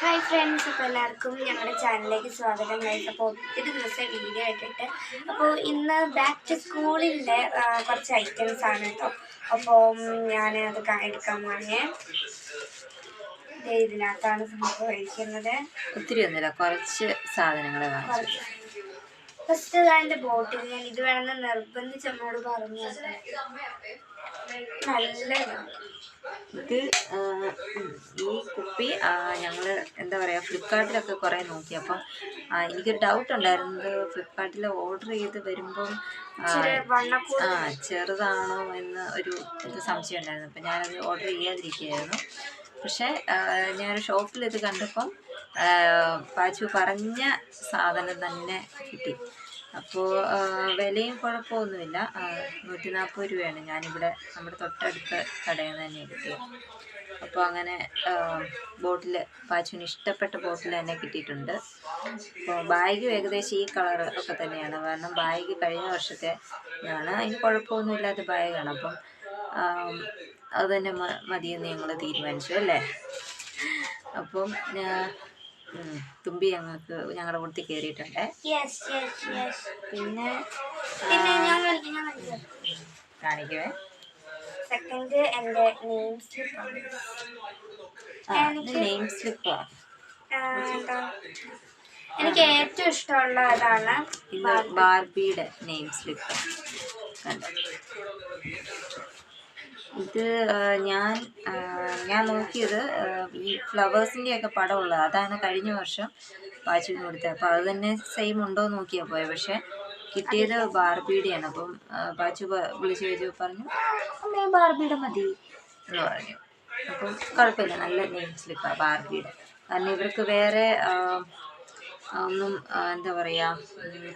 Hi friends അപ്പോൾ എല്ലാവർക്കും ഞങ്ങളുടെ ചാനലിലേക്ക് സ്വാഗതം ഗൈസ് അപ്പോൾ ഒത്തിരി ദിവസം വീഡിയോ ആയിട്ടിട്ട്. അപ്പോൾ ഇന്ന് ബാക്ക് ടു സ്കൂളിന്റെ കുറച്ച് ഐറ്റംസ് ആണ് കേട്ടോ അപ്പോൾ ഞാൻ അത് എടുക്കാൻ പോണേ ഇതിനകത്താണ് സംഭവിക്കുന്നത് ഒത്തിരി ഒന്നുമില്ല. കുറച്ച് സാധനങ്ങൾ ഫസ്റ്റ് അതിന്റെ ബോട്ടിൽ ഞാൻ ഇത് വേണമെന്ന് നിർബന്ധിച്ച് അമ്മയോട് പറഞ്ഞു നല്ലതാണ്. ഇത് ഈ കുപ്പി ഞങ്ങൾ എന്താ പറയുക ഫ്ലിപ്കാർട്ടിലൊക്കെ കുറേ നോക്കി. അപ്പം എനിക്കൊരു ഡൗട്ട് ഉണ്ടായിരുന്നത് ഫ്ലിപ്കാർട്ടിൽ ഓർഡർ ചെയ്ത് വരുമ്പം ആ, ചെറുതാണോ എന്ന് ഒരു ഇത് സംശയം ഉണ്ടായിരുന്നു. അപ്പം ഞാനത് ഓർഡർ ചെയ്യാതിരിക്കുകയായിരുന്നു. പക്ഷേ ഞാൻ ഞാനൊരു ഷോപ്പിൽ ഇത് കണ്ടപ്പം പാച്ചു പറഞ്ഞ സാധനം തന്നെ കിട്ടി. അപ്പോൾ വിലയും കുഴപ്പമൊന്നുമില്ല. നൂറ്റി നാൽപ്പത് രൂപയാണ് ഞാനിവിടെ നമ്മുടെ തൊട്ടടുത്ത കടയിൽ നിന്ന് തന്നെ കിട്ടിയത് അപ്പോൾ അങ്ങനെ ബോട്ടിൽ പാച്ചുവിന് ഇഷ്ടപ്പെട്ട ബോട്ടിൽ തന്നെ കിട്ടിയിട്ടുണ്ട്. അപ്പോൾ ബാഗ് ഏകദേശം ഈ കളർ ഒക്കെ തന്നെയാണ്. കാരണം ബാഗ് കഴിഞ്ഞ വർഷത്തെ ആണ് അതിന് കുഴപ്പമൊന്നുമില്ലാത്ത ബാഗാണ്. അപ്പം അത് തന്നെ മതിയെന്ന് ഞങ്ങൾ തീരുമാനിച്ചു അല്ലേ? അപ്പം തുമ്പി ഞങ്ങൾക്ക് ഞങ്ങളുടെ കൂട്ടി കയറിയിട്ടുണ്ട് പിന്നെ കാണിക്കുവേ. സെക്കൻഡ് എന്റെ നെയിം സ്ലിപ്പാണ് നെയിം സ്ലിപ്പാണ് എനിക്ക് ഏറ്റവും ഇഷ്ടമുള്ള അതാണ് ബാർബിയുടെ നെയിം സ്ലിപ്പ് കണ്ടോ? ഇത് ഞാൻ ഞാൻ നോക്കിയത് ഈ ഫ്ലവേഴ്സിന്റെ ഒക്കെ പടമുള്ളത് അതാണ് കഴിഞ്ഞ വർഷം പാച്ചുവിന് കൊടുത്തത്. അപ്പോൾ അത് തന്നെ സെയിം ഉണ്ടോ എന്ന് നോക്കിയാൽ പോയത് പക്ഷേ കിട്ടിയത് ബാർബിയുടെയാണ്. അപ്പം പാച്ചു വിളിച്ചു ചോദിച്ചു പറഞ്ഞു അമ്മേ ബാർബിയുടെ മതി എന്ന് പറഞ്ഞു. അപ്പം കുഴപ്പമില്ല. നല്ല നെയിം സ്ലിപ്പാണ് ബാർബിയുടെ. കാരണം ഇവർക്ക് വേറെ ഒന്നും എന്താ പറയുക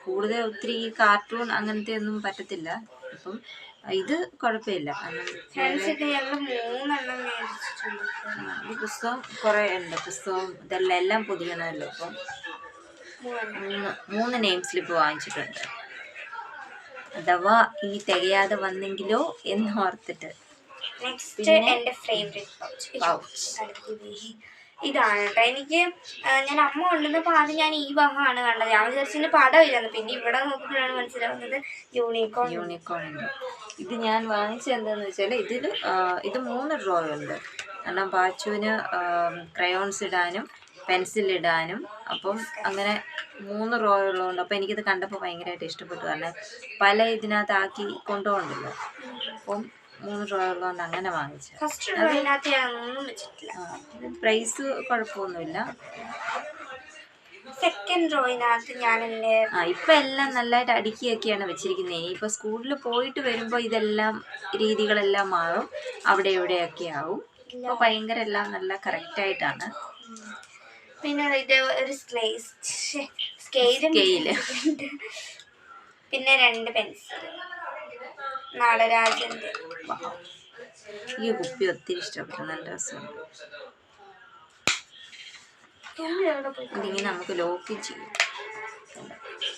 കൂടുതൽ ഒത്തിരി കാർട്ടൂൺ അങ്ങനത്തെ ഒന്നും പറ്റത്തില്ല. അപ്പം ഇത് കുഴപ്പമില്ല. പുസ്തകം കുറേ ഉണ്ട്. പുസ്തകം ഇതെല്ലാം എല്ലാം പൊതിയണമല്ലോ അപ്പം മൂന്ന് മൂന്ന് നെയിം സ്ലിപ്പ് വാങ്ങിച്ചിട്ടുണ്ട്. അഥവാ ഇനി തികയാതെ വന്നെങ്കിലോ എന്ന് ഓർത്തിട്ട്. നെക്സ്റ്റ് എന്റെ ഫേവറേറ്റ് പൗച്ച് ഇതാണ് കേട്ടോ. എനിക്ക് ഞാൻ അമ്മ കൊണ്ടുവന്നപ്പോൾ ആദ്യം ഞാൻ ഈ വകമാണ് കണ്ടത്. ഞാൻ വിചാരിച്ചതിന് പടമില്ലെന്ന് പിന്നെ ഇവിടെ നോക്കുമ്പോഴാണ് മനസ്സിലാവുന്നത് യൂണിക്കോൺ ഉണ്ട്. ഇത് ഞാൻ വാങ്ങിച്ചത് എന്താണെന്ന് വെച്ചാൽ ഇതിൽ ഇത് മൂന്ന് ഡ്രോയുണ്ട് കാരണം പാച്ചുവിന് ക്രയോൺസ് ഇടാനും പെൻസിൽ ഇടാനും അപ്പം അങ്ങനെ മൂന്ന് റോ ഉള്ളതുകൊണ്ട് അപ്പോൾ എനിക്കിത് കണ്ടപ്പോൾ ഭയങ്കരമായിട്ട് ഇഷ്ടപ്പെട്ടു. കാരണം പല ഇതിനകത്താക്കി കൊണ്ടുപോകണ്ടല്ലോ അപ്പം മൂന്ന് ഡ്രോ ഉള്ളതുകൊണ്ട് അങ്ങനെ വാങ്ങിച്ചത്. ഫസ്റ്റ് ഒന്നും വെച്ചിട്ടില്ല. പ്രൈസ് കുഴപ്പമൊന്നുമില്ല. സെക്കൻഡ് ഡ്രോയിനകത്ത് ഞാൻ എന്റെ ആ ഇപ്പം എല്ലാം നല്ലതായിട്ട് അടുക്കിയൊക്കെയാണ് വെച്ചിരിക്കുന്നത്. ഇനിയിപ്പോൾ സ്കൂളിൽ പോയിട്ട് വരുമ്പോൾ ഇതെല്ലാം രീതികളെല്ലാം മാറും. അവിടെ ഇവിടെ ഒക്കെ ആവും ഇപ്പോൾ ഭയങ്കര എല്ലാം നല്ല കറക്റ്റായിട്ടാണ് പിന്നെ ഇത് ഒരു സ്കെയിൽ. പിന്നെ രണ്ട് പെൻസിൽ നടരാജന്റെ ഈ കുപ്പി ഒത്തിരി ഇഷ്ടപ്പെട്ടു. നല്ല രസമുണ്ട്? ഇതിങ്ങനെ നമുക്ക് ലോക്ക് ചെയ്യും.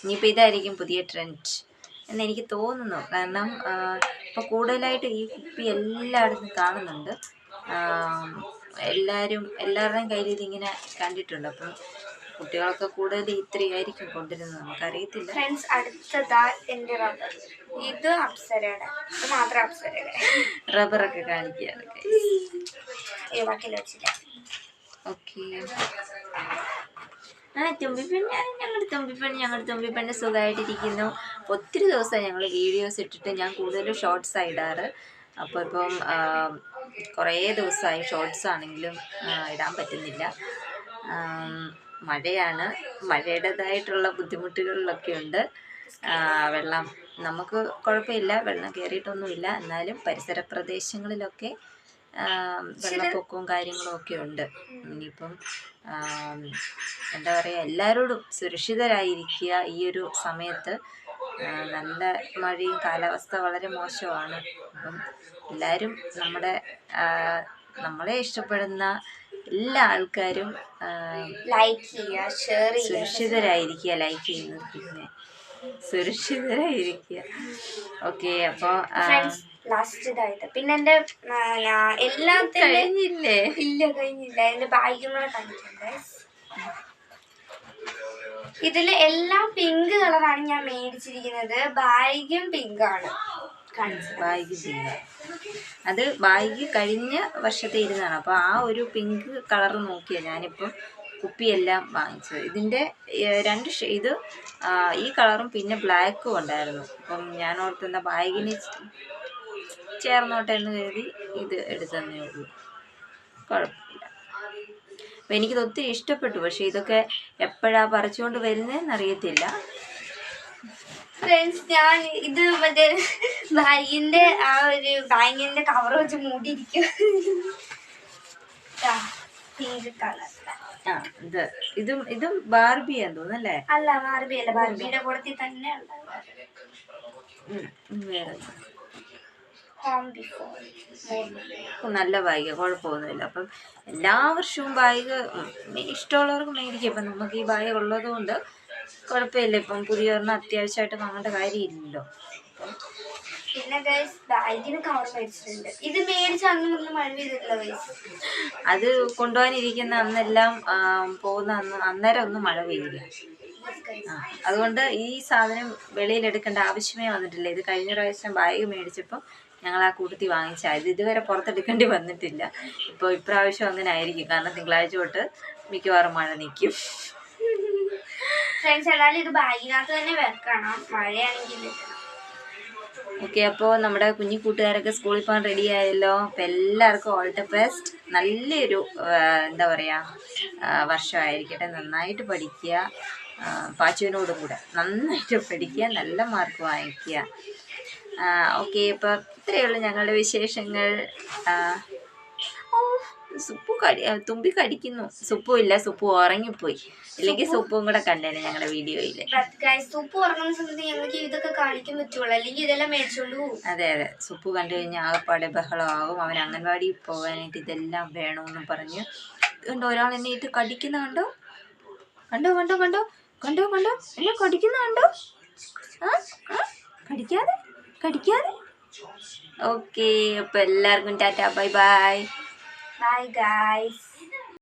ഇനിയിപ്പോൾ ഇതായിരിക്കും പുതിയ ട്രെൻഡ് എന്ന് എനിക്ക് തോന്നുന്നു. കാരണം ഇപ്പോൾ കൂടുതലായിട്ട് ഈ കുപ്പി എല്ലായിടത്തും കാണുന്നുണ്ട്. എല്ലാവരും എല്ലാവരുടെയും കയ്യിൽ ഇതിങ്ങനെ കണ്ടിട്ടുണ്ട്. അപ്പം കുട്ടികളൊക്കെ കൂടുതൽ ഇത്രയായിരിക്കും കൊണ്ടിരുന്നത് നമുക്കറിയത്തില്ല. ഫ്രണ്ട്സ് അടുത്തതാ എന്റെ റബ്ബർ ഇത് അപ്സരയുടെ. ഇത് മാത്രം അപ്സരയുടെ. റബ്ബറൊക്കെ കാണിക്കുക ഈ ബാക്കിയിൽ വെച്ചില്ല ഓക്കെ ആ തുമ്പിപ്പെണ്ണ് ഞങ്ങളുടെ തുമ്പിപ്പെണ്ണ് ഞങ്ങളുടെ തുമ്പിപ്പണ്ണി സുഖമായിട്ടിരിക്കുന്നു ഒത്തിരി ദിവസമായി ഞങ്ങൾ വീഡിയോസ് ഇട്ടിട്ട് ഞാൻ കൂടുതലും ഷോർട്സ് ഇടാറ്. അപ്പോൾ ഇപ്പം കുറേ ദിവസമായി ഷോർട്സ് ആണെങ്കിലും ഇടാൻ പറ്റുന്നില്ല. മഴയാണ്. മഴയുടേതായിട്ടുള്ള ബുദ്ധിമുട്ടുകളിലൊക്കെ ഉണ്ട്. വെള്ളം നമുക്ക് കുഴപ്പമില്ല. വെള്ളം കയറിയിട്ടൊന്നുമില്ല. എന്നാലും പരിസര പ്രദേശങ്ങളിലൊക്കെ വെള്ളപ്പൊക്കവും കാര്യങ്ങളും ഒക്കെ ഉണ്ട്. ഇനിയിപ്പം എന്താ പറയുക എല്ലാവരോടും സുരക്ഷിതരായിരിക്കുക ഈ ഒരു സമയത്ത്. നല്ല മഴയും കാലാവസ്ഥ വളരെ മോശമാണ്. അപ്പം എല്ലാവരും നമ്മുടെ നമ്മളെ ഇഷ്ടപ്പെടുന്ന എല്ലാ ആൾക്കാരും ലൈക്ക് ചെയ്യുക ഷെയർ ചെയ്യുക. സുരക്ഷിതരായിരിക്കുക ലൈക്ക് ചെയ്യുന്നത് പിന്നെ. സുരക്ഷിതരായിരിക്കുക. ഓക്കെ അപ്പോൾ ഫ്രണ്ട്സ് ലാസ്റ്റ് ഇതായത്. പിന്നെ എന്റെ എല്ലാത്തിനും കഴിഞ്ഞില്ലേ? ഇല്ല കഴിഞ്ഞില്ല. എന്റെ ബാഗും കൂടെ കാണിക്കാം guys. ഇതിൽ എല്ലാം പിങ്ക് കളറാണ് ഞാൻ മേടിച്ചിരിക്കുന്നത്. ബാഗും പിങ്ക് ബാഗ് പിങ്ക് അത് ബാഗ് കഴിഞ്ഞ വർഷത്തെ ഇരുന്നാണ്. അപ്പോൾ ആ ഒരു പിങ്ക് കളർ നോക്കിയാണ് ഞാനിപ്പം കുപ്പിയെല്ലാം വാങ്ങിച്ചത്. ഇതിന്റെ രണ്ട് ഇത് ഈ കളറും പിന്നെ ബ്ലാക്കും ഉണ്ടായിരുന്നു. അപ്പം ഞാൻ ഓർത്തുന്ന ബാഗിന് ചേർന്നോട്ടെ എന്ന് കരുതി ഇത് എടുത്തതന്നേ ഉള്ളൂ. കുഴപ്പമില്ല. അപ്പം എനിക്കിത് ഒത്തിരി ഇഷ്ടപ്പെട്ടു. പക്ഷേ ഇതൊക്കെ എപ്പോഴാണ് പറിച്ചുകൊണ്ട് വരുന്നതെന്ന് അറിയത്തില്ല ഫ്രണ്ട്സ് ഞാൻ ഇത് മറ്റേ ബാഗിന്റെ ആ ഒരു ബാഗിന്റെ കവർ വെച്ച് മൂടിയിരിക്കും. പിങ്ക് കളർ ആ ഇത്. ഇതും ഇതും ബാർബിയാന്ന് തോന്നുന്നല്ലേ? അല്ല ബാർബി അല്ല. ബാർബിയുടെ കൂടത്തിൽ തന്നെ വേറെ. നല്ല ബാഗ് കുഴപ്പമൊന്നുമില്ല. അപ്പം എല്ലാ വർഷവും ബാഗ് ഇഷ്ടമുള്ളവർക്ക് മേടിക്കും. ഇപ്പം നമുക്ക് ഈ ബാഗ് ഉള്ളത് കൊണ്ട് കുഴപ്പമില്ല. ഇപ്പം പുതിയ ഒരെണ്ണം അത്യാവശ്യമായിട്ട് വാങ്ങേണ്ട കാര്യമില്ലല്ലോ. പിന്നെ ഗൈസ് ബാഗിന് കവർ മേടിച്ചിട്ടുണ്ട്. ഇത് മേടിച്ച അന്ന് മഴ പെയ്തിട്ടില്ല ഗൈസ് അത് കൊണ്ടുപോകാനിരിക്കുന്ന അന്നെല്ലാം പോകുന്ന അന്ന് അന്നേരം ഒന്നും മഴ പെയ്യില്ല അതുകൊണ്ട് ഈ സാധനം വെളിയിൽ എടുക്കേണ്ട ആവശ്യമേ വന്നിട്ടില്ല. ഇത് കഴിഞ്ഞ പ്രാവശ്യം ബാഗ് മേടിച്ചപ്പോൾ ഞങ്ങൾ ആ കൂട്ടത്തിൽ വാങ്ങിച്ചാൽ ഇത് ഇതുവരെ പുറത്തെടുക്കേണ്ടി വന്നിട്ടില്ല. ഇപ്പോൾ ഇപ്രാവശ്യം അങ്ങനെ ആയിരിക്കും. കാരണം തിങ്കളാഴ്ച തൊട്ട് മിക്കവാറും മഴ നിൽക്കും ഫ്രണ്ട്സ് എല്ലാവരും ഇത് ബാഗിനകത്ത് തന്നെ വെക്കണം. മഴയാണെങ്കിൽ ഓക്കെ അപ്പോൾ നമ്മുടെ കുഞ്ഞു കൂട്ടുകാരൊക്കെ സ്കൂളിൽ പോകാൻ റെഡി ആയല്ലോ. അപ്പം എല്ലാവർക്കും ഓൾ ദ ബെസ്റ്റ് നല്ലൊരു എന്താ പറയുക വർഷമായിരിക്കട്ടെ. നന്നായിട്ട് പഠിക്കുക. പാച്ചുവിനോടും കൂടെ നന്നായിട്ട് പഠിക്കുക. നല്ല മാർക്ക് വാങ്ങിക്കുക. ഓക്കെ അപ്പോൾ ഉള്ളൂ ഞങ്ങളുടെ വിശേഷങ്ങൾ. സുപ്പു കടി തുമ്പി കടിക്കുന്നു സുപ്പു ഇല്ല സുപ്പു ഉറങ്ങിപ്പോയി. അല്ലെങ്കിൽ സുപ്പും കൂടെ കണ്ടേനെ ഞങ്ങളുടെ വീഡിയോയിൽ സൂപ്പ് ഉറങ്ങുന്ന സമയത്ത് ഞങ്ങൾക്ക് ഇതൊക്കെ കാണിക്കാൻ പറ്റുള്ളൂ. അല്ലെങ്കിൽ ഇതെല്ലാം മേടിച്ചോണ്ട് പോകും അതെ അതെ. സുപ്പ് കണ്ടു കഴിഞ്ഞാൽ ആകപ്പാടെ ബഹളമാകും. അവൻ അംഗൻവാടി പോകാനായിട്ട് ഇതെല്ലാം വേണമെന്നും പറഞ്ഞു. കണ്ടോ ഒരാൾ എന്നെ ഇട്ട് കടിക്കുന്ന കണ്ടോ? കണ്ടോ കണ്ടോ കണ്ടോ? കണ്ടോ കണ്ടോ? എന്നെ കടിക്കുന്ന കണ്ടോ? ആ? കടിക്കാതെ കടിക്കാതെ. ഓക്കെ അപ്പോൾ എല്ലാവർക്കും tata. Bye bye. Bye guys